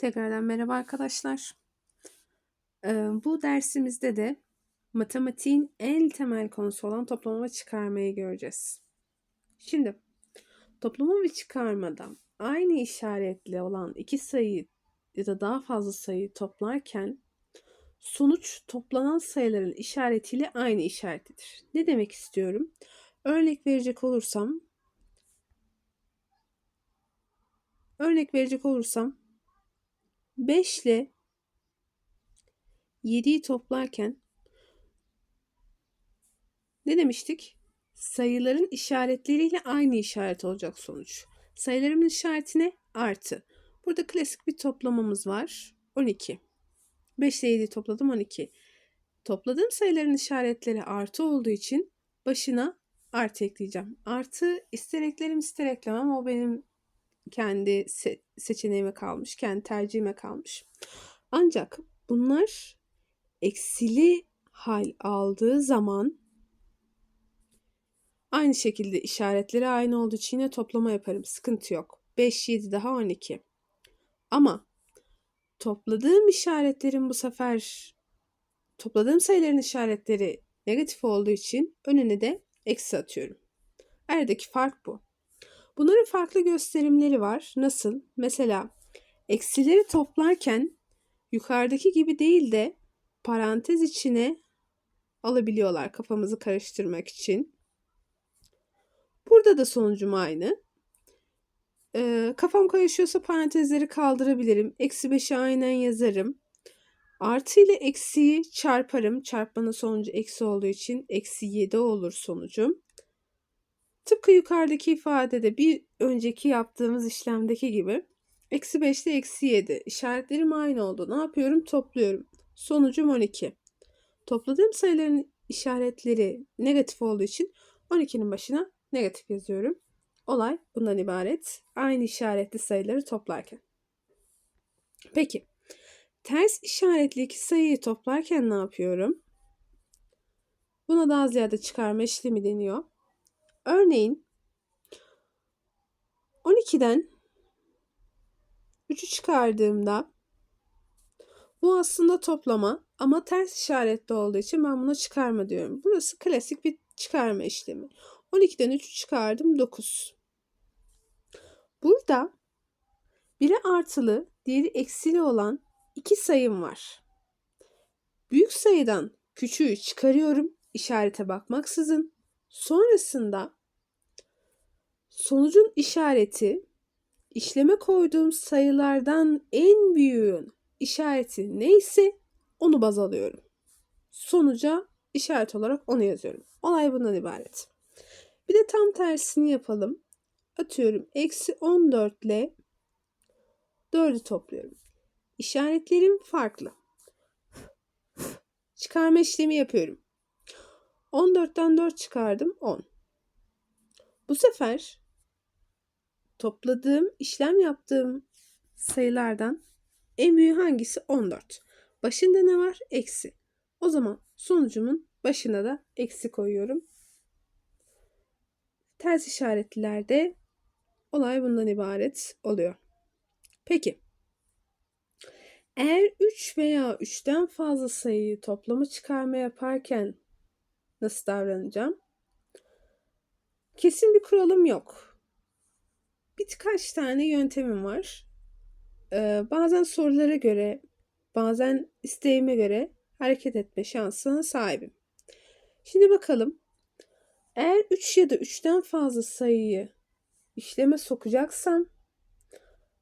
Tekrardan merhaba arkadaşlar. Ee, bu dersimizde de matematiğin en temel konusu olan toplama ve çıkarmayı göreceğiz. Şimdi toplama ve çıkarmada aynı işaretli olan iki sayı ya da daha fazla sayı toplarken sonuç toplanan sayıların işaretiyle aynı işaretlidir. Ne demek istiyorum? Örnek verecek olursam Örnek verecek olursam 5 ile 7'yi toplarken ne demiştik? Sayıların işaretleriyle aynı işaret olacak sonuç. Sayıların işaretine artı. Burada klasik bir toplamamız var. 12. 5 ile 7'yi topladım 12. Topladığım sayıların işaretleri artı olduğu için başına artı ekleyeceğim. Artı ister eklerim ister eklemem o benim kendi se- seçeneğime kalmış, kendi tercihime kalmış. Ancak bunlar eksili hal aldığı zaman aynı şekilde işaretleri aynı olduğu için yine toplama yaparım. Sıkıntı yok. 5, 7 daha 12. Ama topladığım işaretlerin bu sefer topladığım sayıların işaretleri negatif olduğu için önüne de eksi atıyorum. Aradaki fark bu. Bunların farklı gösterimleri var. Nasıl? Mesela eksileri toplarken yukarıdaki gibi değil de parantez içine alabiliyorlar kafamızı karıştırmak için. Burada da sonucum aynı. Ee, kafam karışıyorsa parantezleri kaldırabilirim. Eksi 5'i aynen yazarım. Artı ile eksiyi çarparım. Çarpmanın sonucu eksi olduğu için eksi 7 olur sonucum. Tıpkı yukarıdaki ifadede bir önceki yaptığımız işlemdeki gibi eksi 5 ile eksi 7 işaretlerim aynı oldu. Ne yapıyorum? Topluyorum. Sonucum 12. Topladığım sayıların işaretleri negatif olduğu için 12'nin başına negatif yazıyorum. Olay bundan ibaret. Aynı işaretli sayıları toplarken. Peki. Ters işaretli iki sayıyı toplarken ne yapıyorum? Buna daha ziyade çıkarma işlemi deniyor. Örneğin 12'den 3'ü çıkardığımda bu aslında toplama ama ters işaretli olduğu için ben buna çıkarma diyorum. Burası klasik bir çıkarma işlemi. 12'den 3'ü çıkardım 9. Burada biri artılı, diğeri eksili olan iki sayım var. Büyük sayıdan küçüğü çıkarıyorum işarete bakmaksızın. Sonrasında sonucun işareti işleme koyduğum sayılardan en büyüğün işareti neyse onu baz alıyorum. Sonuca işaret olarak onu yazıyorum. Olay bundan ibaret. Bir de tam tersini yapalım. Atıyorum eksi 14 ile 4'ü topluyorum. İşaretlerim farklı. Çıkarma işlemi yapıyorum. 14'ten 4 çıkardım 10. Bu sefer topladığım, işlem yaptığım sayılardan en büyüğü hangisi? 14. Başında ne var? Eksi. O zaman sonucumun başına da eksi koyuyorum. Ters işaretlerde olay bundan ibaret oluyor. Peki. Eğer 3 veya 3'ten fazla sayıyı toplama çıkarma yaparken nasıl davranacağım? Kesin bir kuralım yok. Birkaç tane yöntemim var. Ee, bazen sorulara göre, bazen isteğime göre hareket etme şansına sahibim. Şimdi bakalım. Eğer 3 ya da 3'ten fazla sayıyı işleme sokacaksam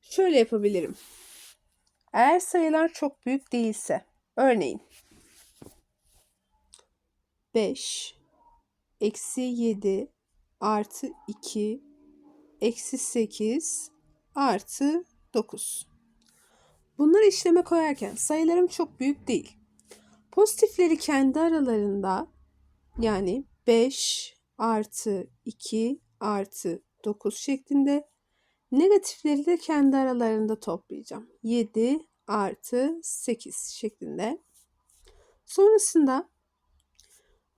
şöyle yapabilirim. Eğer sayılar çok büyük değilse, örneğin 5, eksi 7 artı 2 eksi 8 artı 9. Bunları işleme koyarken sayılarım çok büyük değil. Pozitifleri kendi aralarında yani 5 artı 2 artı 9 şeklinde negatifleri de kendi aralarında toplayacağım. 7 artı 8 şeklinde. Sonrasında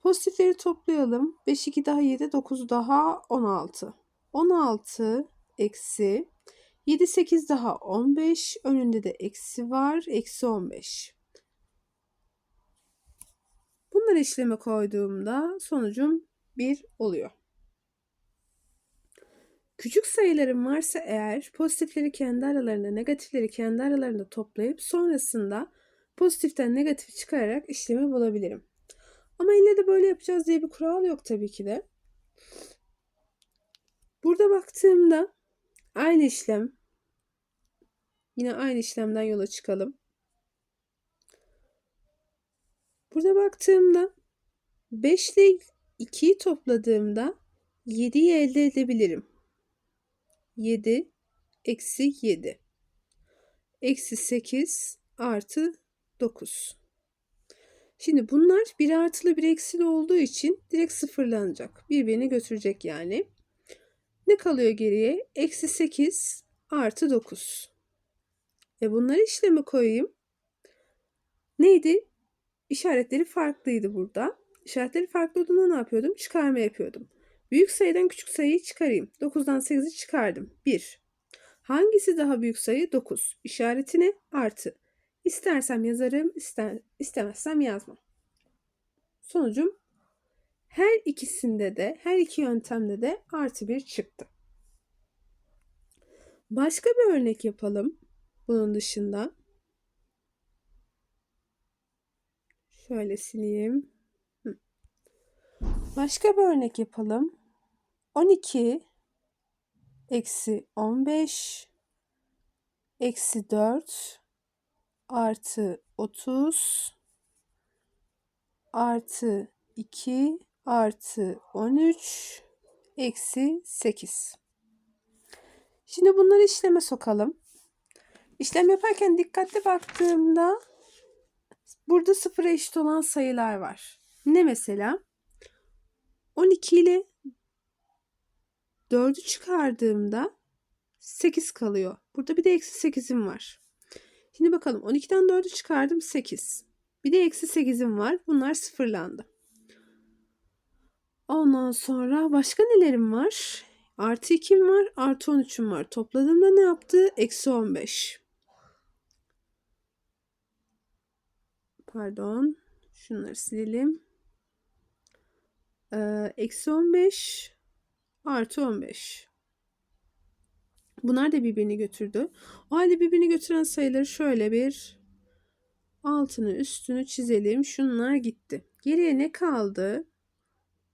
Pozitifleri toplayalım. 5, 2 daha 7, 9 daha 16. 16 eksi 7, 8 daha 15. Önünde de eksi var. Eksi 15. Bunları işleme koyduğumda sonucum 1 oluyor. Küçük sayılarım varsa eğer pozitifleri kendi aralarında, negatifleri kendi aralarında toplayıp sonrasında pozitiften negatifi çıkararak işlemi bulabilirim. Ama ille de böyle yapacağız diye bir kural yok tabii ki de. Burada baktığımda aynı işlem yine aynı işlemden yola çıkalım. Burada baktığımda 5 ile 2'yi topladığımda 7'yi elde edebilirim. 7 eksi 7 eksi 8 artı 9. Şimdi bunlar bir artılı bir eksili olduğu için direkt sıfırlanacak. Birbirini götürecek yani. Ne kalıyor geriye? Eksi 8 artı 9. E bunları işleme koyayım. Neydi? İşaretleri farklıydı burada. İşaretleri farklı olduğunda ne yapıyordum? Çıkarma yapıyordum. Büyük sayıdan küçük sayıyı çıkarayım. 9'dan 8'i çıkardım. 1. Hangisi daha büyük sayı? 9. İşaretine artı. İstersem yazarım, ister, istemezsem yazmam. Sonucum her ikisinde de, her iki yöntemde de artı 1 çıktı. Başka bir örnek yapalım. Bunun dışında. Şöyle sileyim. Başka bir örnek yapalım. 12 eksi 15 eksi 4 artı 30 artı 2 artı 13 eksi 8. Şimdi bunları işleme sokalım. İşlem yaparken dikkatli baktığımda burada sıfıra eşit olan sayılar var. Ne mesela? 12 ile 4'ü çıkardığımda 8 kalıyor. Burada bir de eksi 8'im var. Şimdi bakalım 12'den 4'ü çıkardım 8. Bir de eksi 8'im var. Bunlar sıfırlandı. Ondan sonra başka nelerim var? Artı 2'm var. Artı 13'üm var. Topladığımda ne yaptı? Eksi 15. Pardon. Şunları silelim. Ee, eksi 15 artı 15. Bunlar da birbirini götürdü. O halde birbirini götüren sayıları şöyle bir altını üstünü çizelim. Şunlar gitti. Geriye ne kaldı?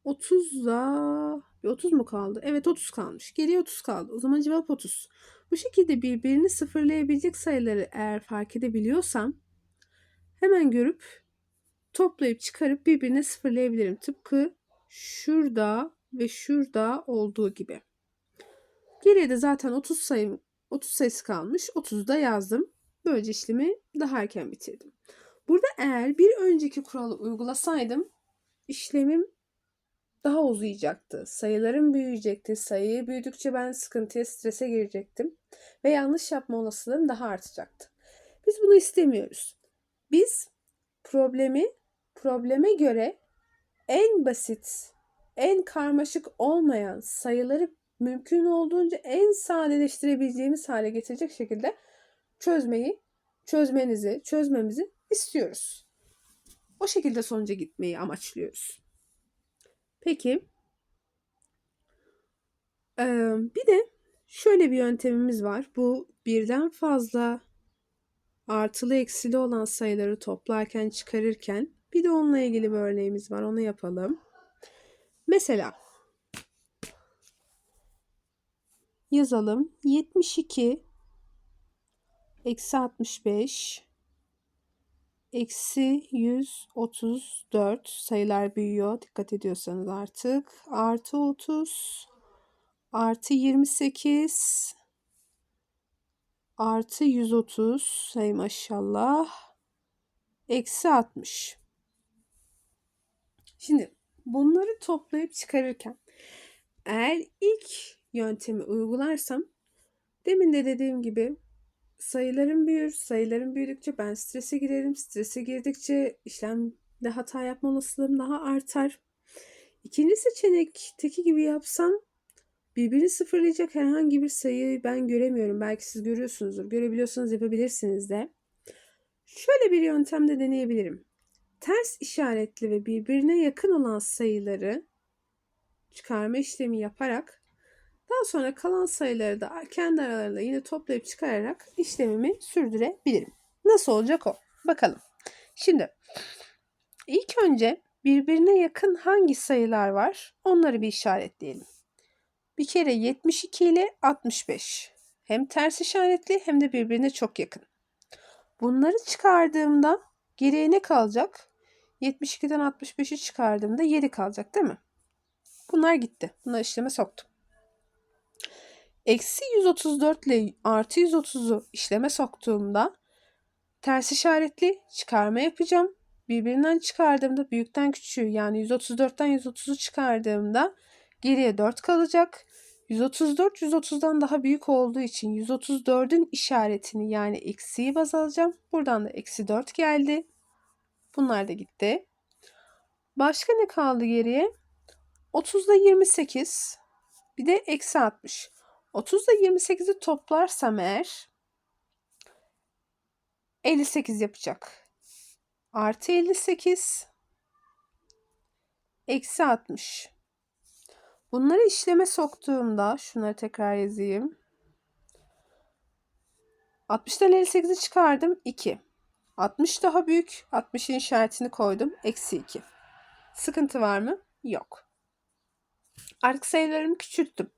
30'da 30 mu kaldı? Evet 30 kalmış. Geriye 30 kaldı. O zaman cevap 30. Bu şekilde birbirini sıfırlayabilecek sayıları eğer fark edebiliyorsam hemen görüp toplayıp çıkarıp birbirine sıfırlayabilirim. Tıpkı şurada ve şurada olduğu gibi. Geriye de zaten 30 sayı 30 sayısı kalmış. 30'u da yazdım. Böylece işlemi daha erken bitirdim. Burada eğer bir önceki kuralı uygulasaydım işlemim daha uzayacaktı. Sayılarım büyüyecekti. Sayı büyüdükçe ben sıkıntıya, strese girecektim. Ve yanlış yapma olasılığım daha artacaktı. Biz bunu istemiyoruz. Biz problemi probleme göre en basit, en karmaşık olmayan sayıları mümkün olduğunca en sadeleştirebileceğimiz hale getirecek şekilde çözmeyi, çözmenizi, çözmemizi istiyoruz. O şekilde sonuca gitmeyi amaçlıyoruz. Peki. Bir de şöyle bir yöntemimiz var. Bu birden fazla artılı eksili olan sayıları toplarken çıkarırken bir de onunla ilgili bir örneğimiz var. Onu yapalım. Mesela yazalım. 72 eksi 65 eksi 134 sayılar büyüyor. Dikkat ediyorsanız artık. Artı 30 artı 28 artı 130 say maşallah eksi 60. Şimdi bunları toplayıp çıkarırken eğer ilk yöntemi uygularsam demin de dediğim gibi sayılarım büyür. Sayılarım büyüdükçe ben strese girerim. Strese girdikçe işlemde hata yapma olasılığım daha artar. İkinci seçenekteki gibi yapsam Birbirini sıfırlayacak herhangi bir sayı ben göremiyorum. Belki siz görüyorsunuzdur. Görebiliyorsanız yapabilirsiniz de. Şöyle bir yöntemde deneyebilirim. Ters işaretli ve birbirine yakın olan sayıları çıkarma işlemi yaparak daha sonra kalan sayıları da kendi aralarında yine toplayıp çıkararak işlemimi sürdürebilirim. Nasıl olacak o? Bakalım. Şimdi ilk önce birbirine yakın hangi sayılar var? Onları bir işaretleyelim. Bir kere 72 ile 65. Hem ters işaretli hem de birbirine çok yakın. Bunları çıkardığımda geriye ne kalacak? 72'den 65'i çıkardığımda 7 kalacak değil mi? Bunlar gitti. Bunları işleme soktum. Eksi 134 ile artı 130'u işleme soktuğumda ters işaretli çıkarma yapacağım. Birbirinden çıkardığımda büyükten küçüğü yani 134'ten 130'u çıkardığımda geriye 4 kalacak. 134 130'dan daha büyük olduğu için 134'ün işaretini yani eksiği baz alacağım. Buradan da eksi 4 geldi. Bunlar da gitti. Başka ne kaldı geriye? 30'da 28 bir de eksi 60. 30'da 28'i toplarsam eğer 58 yapacak. Artı 58 eksi 60. Bunları işleme soktuğumda şunları tekrar yazayım. 60'tan 58'i çıkardım 2. 60 daha büyük. 60'ın işaretini koydum. Eksi 2. Sıkıntı var mı? Yok. Artık sayılarımı küçülttüm.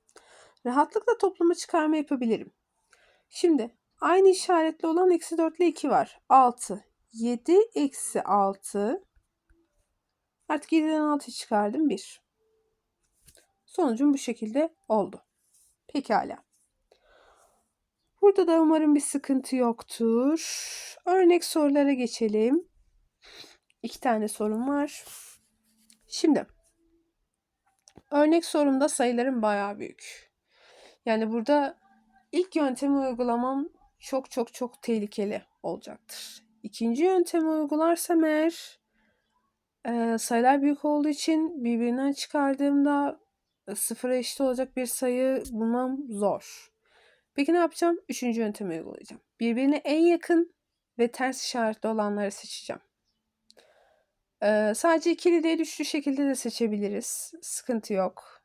Rahatlıkla toplama çıkarma yapabilirim. Şimdi aynı işaretli olan eksi 4 ile 2 var. 6. 7 eksi 6. Artık 7'den 6'yı çıkardım 1. Sonucum bu şekilde oldu. Pekala. Burada da umarım bir sıkıntı yoktur. Örnek sorulara geçelim. İki tane sorum var. Şimdi örnek sorumda sayılarım bayağı büyük. Yani burada ilk yöntemi uygulamam çok çok çok tehlikeli olacaktır. İkinci yöntemi uygularsam eğer e, sayılar büyük olduğu için birbirinden çıkardığımda sıfıra eşit olacak bir sayı bulmam zor. Peki ne yapacağım? Üçüncü yöntemi uygulayacağım. Birbirine en yakın ve ters işaretli olanları seçeceğim. Ee, sadece ikili değil üçlü şekilde de seçebiliriz. Sıkıntı yok.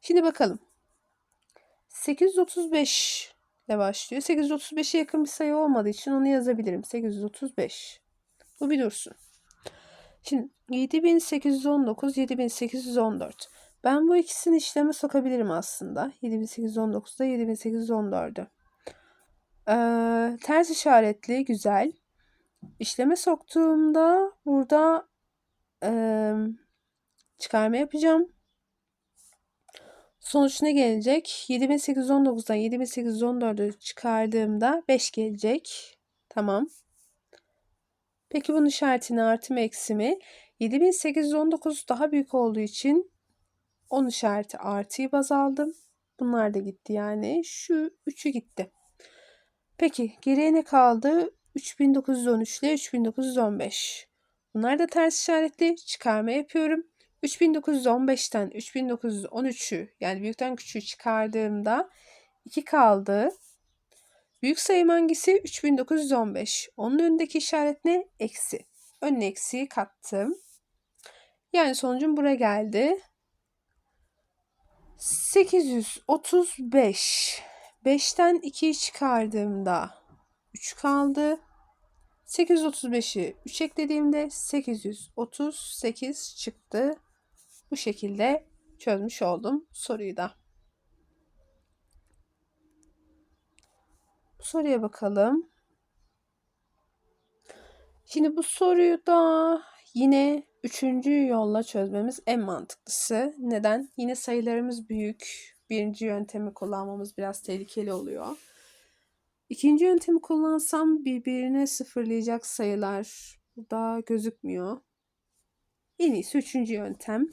Şimdi bakalım. 835 ile başlıyor. 835'e yakın bir sayı olmadığı için onu yazabilirim. 835. Bu bir dursun. Şimdi 7819, 7814. Ben bu ikisini işleme sokabilirim aslında. 7819'da 7814'ü. Ee, ters işaretli güzel. İşleme soktuğumda burada e, çıkarma yapacağım. Sonuç ne gelecek? 7819'dan 7814'ü çıkardığımda 5 gelecek. Tamam. Peki bunun işaretini artı mı eksi mi? 7819 daha büyük olduğu için 10 işareti artıyı baz aldım. Bunlar da gitti yani. Şu 3'ü gitti. Peki geriye ne kaldı? 3913 ile 3915. Bunlar da ters işaretli. Çıkarma yapıyorum. 3915'ten 3913'ü yani büyükten küçüğü çıkardığımda 2 kaldı. Büyük sayım hangisi? 3915. Onun önündeki işaret ne? Eksi. Önüne eksiği kattım. Yani sonucum buraya geldi. 835. 5'ten 2'yi çıkardığımda 3 kaldı. 835'i 3 eklediğimde 838 çıktı. Bu şekilde çözmüş oldum soruyu da. Bu soruya bakalım. Şimdi bu soruyu da yine üçüncü yolla çözmemiz en mantıklısı. Neden? Yine sayılarımız büyük. Birinci yöntemi kullanmamız biraz tehlikeli oluyor. İkinci yöntemi kullansam birbirine sıfırlayacak sayılar burada gözükmüyor. En iyisi üçüncü yöntem.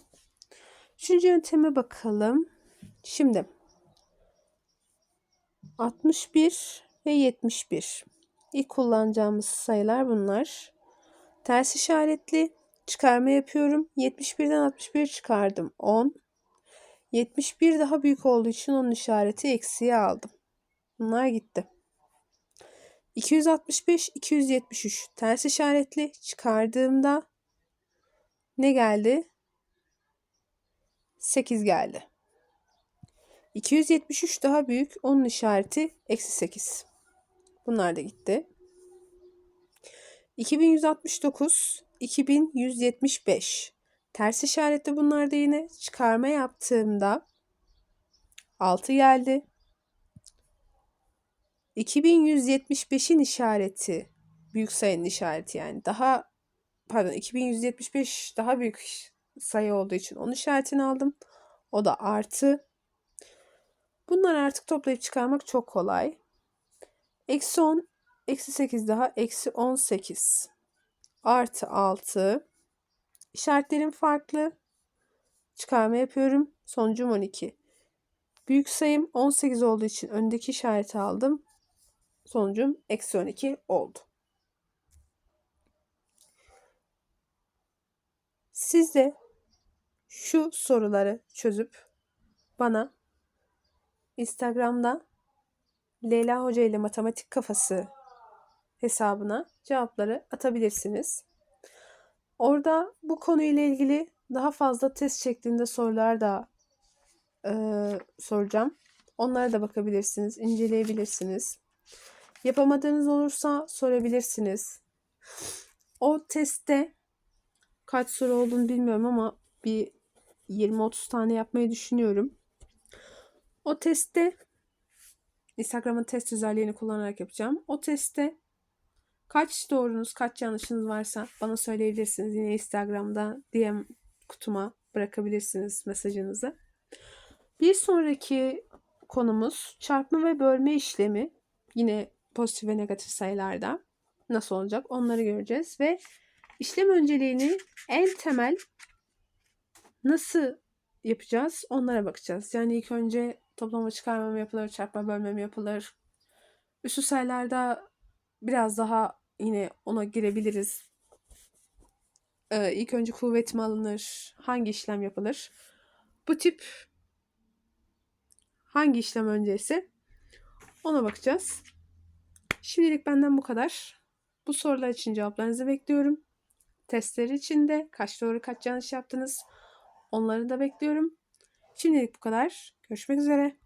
Üçüncü yönteme bakalım. Şimdi 61 ve 71. İlk kullanacağımız sayılar bunlar. Ters işaretli Çıkarma yapıyorum. 71'den 61 çıkardım. 10. 71 daha büyük olduğu için onun işareti eksiye aldım. Bunlar gitti. 265, 273 ters işaretli çıkardığımda ne geldi? 8 geldi. 273 daha büyük. Onun işareti eksi 8. Bunlar da gitti. 2169, 2175. Ters işaretli bunlar da yine çıkarma yaptığımda 6 geldi. 2175'in işareti büyük sayının işareti yani daha pardon 2175 daha büyük sayı olduğu için onun işaretini aldım. O da artı. Bunları artık toplayıp çıkarmak çok kolay. Eksi 10, eksi 8 daha eksi 18. Artı 6. İşaretlerim farklı. Çıkarma yapıyorum. Sonucum 12. Büyük sayım 18 olduğu için öndeki işareti aldım. Sonucum eksi 12 oldu. Siz de şu soruları çözüp bana Instagram'da Leyla Hoca ile Matematik Kafası hesabına cevapları atabilirsiniz. Orada bu konuyla ilgili daha fazla test şeklinde sorular da e, soracağım. Onlara da bakabilirsiniz, inceleyebilirsiniz. Yapamadığınız olursa sorabilirsiniz. O testte kaç soru olduğunu bilmiyorum ama bir 20-30 tane yapmayı düşünüyorum. O testte Instagram'ın test özelliğini kullanarak yapacağım. O testte kaç doğrunuz, kaç yanlışınız varsa bana söyleyebilirsiniz. Yine Instagram'da DM kutuma bırakabilirsiniz mesajınızı. Bir sonraki konumuz çarpma ve bölme işlemi. Yine pozitif ve negatif sayılarda nasıl olacak onları göreceğiz ve işlem önceliğini en temel nasıl yapacağız onlara bakacağız. Yani ilk önce toplama çıkarma mı yapılır, çarpma bölme mi yapılır? Üstü sayılarda biraz daha yine ona girebiliriz. Ee, ilk önce kuvvet mi alınır? Hangi işlem yapılır? Bu tip hangi işlem öncesi? Ona bakacağız. Şimdilik benden bu kadar. Bu sorular için cevaplarınızı bekliyorum. Testleri için de kaç doğru kaç yanlış yaptınız onları da bekliyorum. Şimdilik bu kadar. Görüşmek üzere.